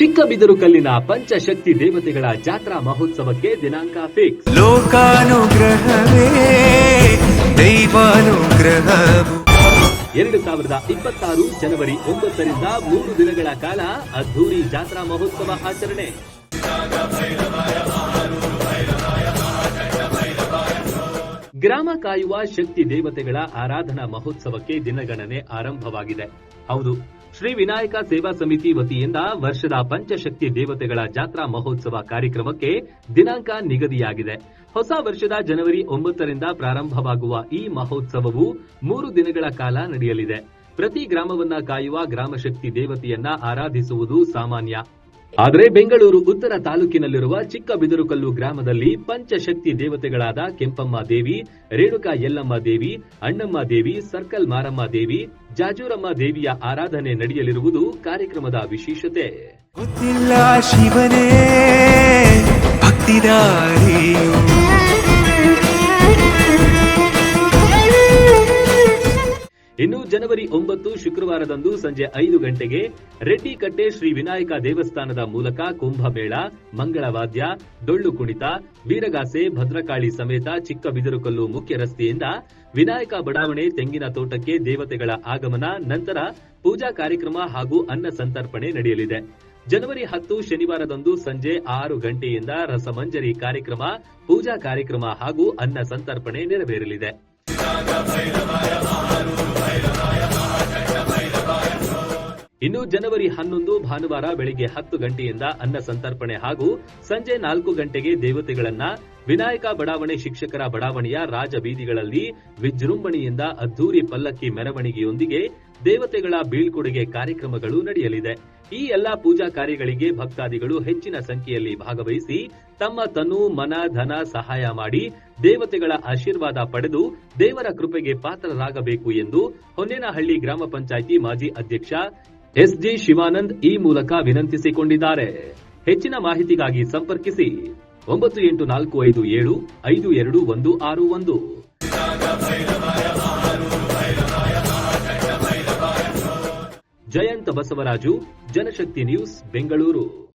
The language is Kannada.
ಚಿಕ್ಕಬಿದರು ಕಲ್ಲಿನ ಪಂಚಶಕ್ತಿ ದೇವತೆಗಳ ಜಾತ್ರಾ ಮಹೋತ್ಸವಕ್ಕೆ ದಿನಾಂಕ ಫಿಕ್ಸ್. ಲೋಕಾನುಗ್ರಹವೇ ದೈವಾನುಗ್ರಹವು. ಎರಡು ಸಾವಿರದ ಇಪ್ಪತ್ತಾರು ಜನವರಿ ಒಂಬತ್ತರಿಂದ ಮೂರು ದಿನಗಳ ಕಾಲ ಅದ್ಧೂರಿ ಜಾತ್ರಾ ಮಹೋತ್ಸವ ಆಚರಣೆ. ಗ್ರಾಮ ಕಾಯುವ ಶಕ್ತಿ ದೇವತೆಗಳ ಆರಾಧನಾ ಮಹೋತ್ಸವಕ್ಕೆ ದಿನಗಣನೆ ಆರಂಭವಾಗಿದೆ. ಹೌದು ಶ್ರೀ ವಿನಾಯಕ ಸೇವಾ ಸಮಿತಿ ವತಿಯಿಂದ ವರ್ಷದ ಪಂಚಶಕ್ತಿ ದೇವತೆಗಳ ಜಾತ್ರಾ ಮಹೋತ್ಸವ ಕಾರ್ಯಕ್ರಮಕ್ಕೆ ದಿನಾಂಕ ನಿಗದಿಯಾಗಿದೆ. ಹೊಸ ವರ್ಷದ ಜನವರಿ ಒಂಬತ್ತರಿಂದ ಪ್ರಾರಂಭವಾಗುವ ಈ ಮಹೋತ್ಸವವು ಮೂರು ದಿನಗಳ ಕಾಲ ನಡೆಯಲಿದೆ. ಪ್ರತಿ ಗ್ರಾಮವನ್ನ ಕಾಯುವ ಗ್ರಾಮಶಕ್ತಿ ದೇವತೆಯನ್ನ ಆರಾಧಿಸುವುದು ಸಾಮಾನ್ಯ. ಆದರೆ ಬೆಂಗಳೂರು ಉತ್ತರ ತಾಲೂಕಿನಲ್ಲಿರುವ ಚಿಕ್ಕಬಿದರುಕಲ್ಲು ಗ್ರಾಮದಲ್ಲಿ ಪಂಚಶಕ್ತಿ ದೇವತೆಗಳಾದ ಕೆಂಪಮ್ಮ ದೇವಿ, ರೇಣುಕಾ ಯಲ್ಲಮ್ಮ ದೇವಿ, ಅಣ್ಣಮ್ಮ ದೇವಿ, ಸರ್ಕಲ್ ಮಾರಮ್ಮ ದೇವಿ, ಜಾಜೂರಮ್ಮ ದೇವಿಯ ಆರಾಧನೆ ನಡೆಯಲಿರುವುದು ಕಾರ್ಯಕ್ರಮದ ವಿಶೇಷತೆ. ಗೊತ್ತಿಲ್ಲ ಶಿವನೇ ಭಕ್ತಿದಾರಿಯು ಇನ್ನು ಜನವರಿ ಒಂಬತ್ತು ಶುಕ್ರವಾರದಂದು ಸಂಜೆ ಐದು ಗಂಟೆಗೆ ರೆಡ್ಡಿಕಟ್ಟೆ ಶ್ರೀ ವಿನಾಯಕ ದೇವಸ್ಥಾನದ ಮೂಲಕ ಕುಂಭಮೇಳ, ಮಂಗಳವಾದ್ಯ, ಡೊಳ್ಳು ಕುಣಿತ ವೀರಗಾಸೆ ಭದ್ರಕಾಳಿ ಸಮೇತ ಚಿಕ್ಕಬಿದರುಕಲ್ಲು ಮುಖ್ಯ ರಸ್ತೆಯಿಂದ ವಿನಾಯಕ ಬಡಾವಣೆ ತೆಂಗಿನ ತೋಟಕ್ಕೆ ದೇವತೆಗಳ ಆಗಮನ ನಂತರ ಪೂಜಾ ಕಾರ್ಯಕ್ರಮ ಹಾಗೂ ಅನ್ನ ಸಂತರ್ಪಣೆ ನಡೆಯಲಿದೆ. ಜನವರಿ ಹತ್ತು ಶನಿವಾರದಂದು ಸಂಜೆ ಆರು ಗಂಟೆಯಿಂದ ರಸಮಂಜರಿ ಕಾರ್ಯಕ್ರಮ, ಪೂಜಾ ಕಾರ್ಯಕ್ರಮ ಹಾಗೂ ಅನ್ನ ಸಂತರ್ಪಣೆ ನೆರವೇರಲಿದೆ. ಇನ್ನು ಜನವರಿ ಹನ್ನೊಂದು ಭಾನುವಾರ ಬೆಳಿಗ್ಗೆ ಹತ್ತು ಗಂಟೆಯಿಂದ ಅನ್ನ ಸಂತರ್ಪಣೆ ಹಾಗೂ ಸಂಜೆ ನಾಲ್ಕು ಗಂಟೆಗೆ ದೇವತೆಗಳನ್ನ ವಿನಾಯಕ ಬಡಾವಣೆ ಶಿಕ್ಷಕರ ಬಡಾವಣೆಯ ರಾಜ ಬೀದಿಗಳಲ್ಲಿ ವಿಜೃಂಭಣೆಯಿಂದ ಅದ್ದೂರಿ ಪಲ್ಲಕ್ಕಿ ಮೆರವಣಿಗೆಯೊಂದಿಗೆ ದೇವತೆಗಳ ಬೀಳ್ಕೊಡುಗೆ ಕಾರ್ಯಕ್ರಮಗಳು ನಡೆಯಲಿದೆ. ಈ ಎಲ್ಲಾ ಪೂಜಾ ಕಾರ್ಯಗಳಿಗೆ ಭಕ್ತಾದಿಗಳು ಹೆಚ್ಚಿನ ಸಂಖ್ಯೆಯಲ್ಲಿ ಭಾಗವಹಿಸಿ ತಮ್ಮ ತನು, ಮನ, ಧನ ಸಹಾಯ ಮಾಡಿ ದೇವತೆಗಳ ಆಶೀರ್ವಾದ ಪಡೆದು ದೇವರ ಕೃಪೆಗೆ ಪಾತ್ರರಾಗಬೇಕು ಎಂದು ಹೊನ್ನೇನಹಳ್ಳಿ ಗ್ರಾಮ ಪಂಚಾಯಿತಿ ಮಾಜಿ ಅಧ್ಯಕ್ಷ ಎಸ್ಜಿ ಶಿವಾನಂದ್ ಈ ಮೂಲಕ ವಿನಂತಿಸಿಕೊಂಡಿದ್ದಾರೆ. ಹೆಚ್ಚಿನ ಮಾಹಿತಿಗಾಗಿ ಸಂಪರ್ಕಿಸಿ. ಒಂಬತ್ತು ಎಂಟು ನಾಲ್ಕು ಐದು ಏಳು ಐದು ಎರಡು ಒಂದು ಆರು ಒಂದು. ಜಯಂತ ಬಸವರಾಜು, ಜನಶಕ್ತಿ ನ್ಯೂಸ್, ಬೆಂಗಳೂರು.